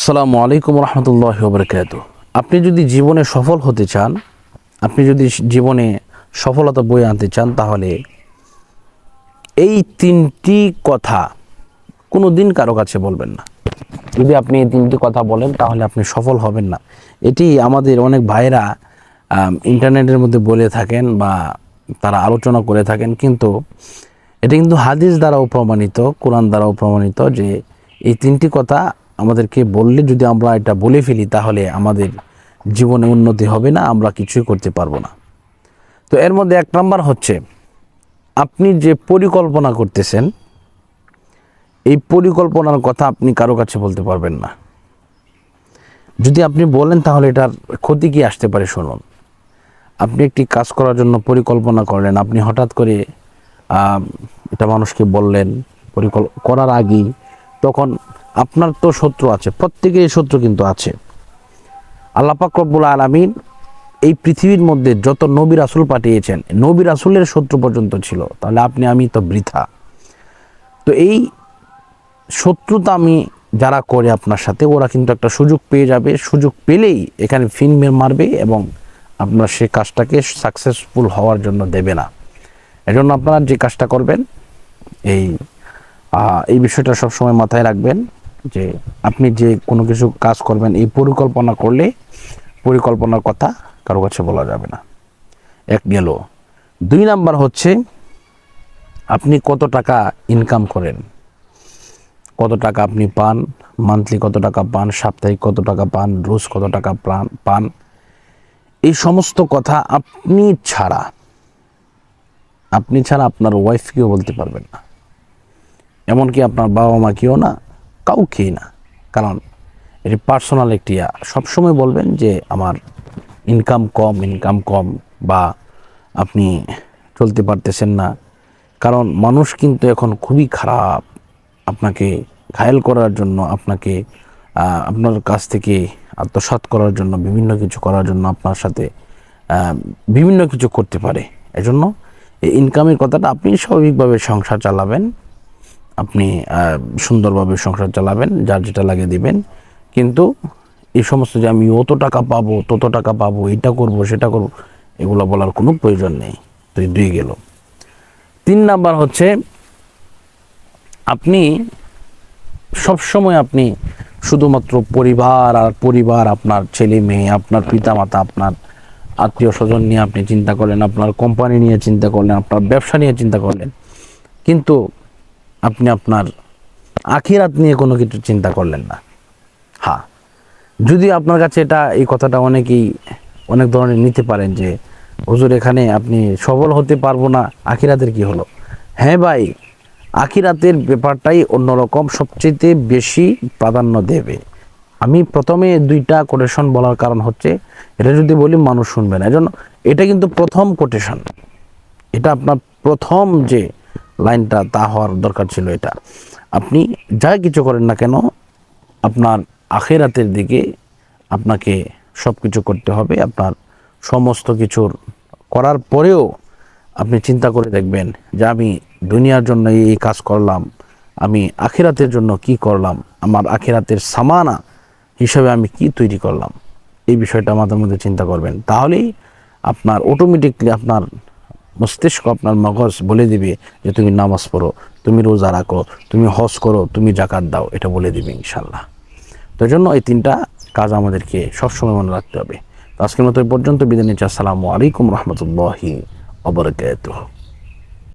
আসসালামু আলাইকুম রহমতুল্লাহ বরকাত আপনি যদি জীবনে সফল হতে চান, আপনি যদি জীবনে সফলতা বয়ে আনতে চান, তাহলে এই তিনটি কথা কোনো দিন কারও কাছে বলবেন না। যদি আপনি এই তিনটি কথা বলেন, তাহলে আপনি সফল হবেন না। এটি আমাদের অনেক ভাইরা ইন্টারনেটের মধ্যে বলে থাকেন বা তারা আলোচনা করে থাকেন, কিন্তু এটা কিন্তু হাদিস দ্বারাও প্রমাণিত, কোরআন দ্বারাও প্রমাণিত যে এই তিনটি কথা আমাদেরকে বললে যদি আমরা এটা বলে ফেলি, তাহলে আমাদের জীবনে উন্নতি হবে না, আমরা কিছুই করতে পারব না। তো এর মধ্যে এক নাম্বার হচ্ছে, আপনি যে পরিকল্পনা করতেছেন, এই পরিকল্পনার কথা আপনি কারও কাছে বলতে পারবেন না। যদি আপনি বলেন, তাহলে এটার ক্ষতি কি আসতে পারে শুনুন। আপনি একটি কাজ করার জন্য পরিকল্পনা করলেন, আপনি হঠাৎ করে এটা মানুষকে বললেন পরিকল্প করার আগেই, তখন আপনার তো শত্রু আছে, প্রত্যেকেরই শত্রু কিন্তু আছে। আল্লাহ পাক রব্বুল আলামিন এই পৃথিবীর মধ্যে যত নবী রাসূল পাঠিয়েছেন, নবী রাসূলের শত্রু পর্যন্ত ছিল, তাহলে আপনি, আমি তো বৃথা। তো এই শত্রুতা আমি যারা করে আপনার সাথে, ওরা কিন্তু একটা সুযোগ পেয়ে যাবে। সুযোগ পেলেই এখানে ফিন মারবে এবং আপনার সে কাজটাকে সাকসেসফুল হওয়ার জন্য দেবে না। এজন্য আপনারা যে কাজটা করবেন, এই এই বিষয়টা সবসময় মাথায় রাখবেন। যে আপনি যে কোনো কিছু কাজ করবেন, এই পরিকল্পনা করলে পরিকল্পনার কথা কারও কাছে বলা যাবে না। এক গেল, দুই নাম্বার হচ্ছে আপনি কত টাকা ইনকাম করেন? কত টাকা আপনি পান? মান্থলি কত টাকা পান? সাপ্তাহিক কত টাকা পান? রোজ কত টাকা পান? এই সমস্ত কথা আপনি ছাড়া আপনি ছাড়া আপনার ওয়াইফকেও বলতে পারবেন না। এমনকি আপনার বাবা মা মাকেও না কাউকেই না। কারণ এটি পার্সোনাল একটি। সবসময় বলবেন যে আমার ইনকাম কম ইনকাম কম বা আপনি চলতে পারতেছেন না। কারণ মানুষ কিন্তু এখন খুবই খারাপ। আপনাকে ঘায়েল করার জন্য, আপনাকে আপনার কাছ থেকে আত্মসাৎ করার জন্য, বিভিন্ন কিছু করার জন্য আপনার সাথে বিভিন্ন কিছু করতে পারে। এজন্য এই ইনকামের কথাটা আপনি স্বাভাবিকভাবে সংসার চালাবেন। আপনি সুন্দরভাবে সংসার চালাবেন, যার যেটা লাগে দিবেন। কিন্তু এই সমস্ত যে আমি অত টাকা পাবো, তত টাকা পাবো, এটা করব, সেটা করব, এগুলো বলার কোনো প্রয়োজন নেই। তো দুই গেল। তিন নাম্বার হচ্ছে, আপনি সবসময় আপনি শুধুমাত্র পরিবার আর পরিবার, আপনার ছেলে মেয়ে, আপনার পিতামাতা, আপনার আত্মীয় স্বজন নিয়ে আপনি চিন্তা করলেন, আপনার কোম্পানি নিয়ে চিন্তা করলেন, আপনার ব্যবসা নিয়ে চিন্তা করলেন। কিন্তু আপনি আপনার আখিরাত নিয়ে কোনো কিছু চিন্তা করলেন না। হ্যাঁ যদি আপনার কাছে এটা, এই কথাটা অনেকেই অনেক ধরনের নিতে পারেন যে, হুজুর, এখানে আপনি সবল হতে পারব না, আখিরাতের কি হলো? হ্যাঁ ভাই, আখিরাতের ব্যাপারটাই অন্যরকম সবচেয়ে বেশি প্রাধান্য দেবে। আমি প্রথমে দুইটা কোটেশন বলার কারণ হচ্ছে, এটা যদি বলি মানুষ শুনবে না। এজন্য এটা কিন্তু প্রথম কোটেশন এটা আপনার প্রথম যে লাইনটা তা হওয়ার দরকার ছিল এটা। আপনি যা কিছু করেন না কেন, আপনার আখেরাতের দিকে আপনাকে সব কিছু করতে হবে। আপনার সমস্ত কিছুর করার পরেও আপনি চিন্তা করে দেখবেন যে আমি দুনিয়ার জন্য এই কাজ করলাম, আমি আখিরাতের জন্য কি করলাম, আমার আখিরাতের সামানা হিসাবে আমি কি তৈরি করলাম। এই বিষয়টা আমাদের মধ্যে চিন্তা করবেন। তাহলেই আপনার অটোমেটিকলি আপনার মস্তিষ্ক আপনার মগজ বলে দিবে যে তুমি নামাজ পড়ো, তুমি রোজা রাখো, তুমি হজ করো, তুমি জাকাত দাও, এটা বলে দিবে ইনশাল্লাহ তো জন্য এই তিনটা কাজ আমাদেরকে সবসময় মনে রাখতে হবে। আজকের মতো পর্যন্ত বিদায় নিচ্ছি। আসসালামু আলাইকুম রহমতুল্লাহি অবরকাত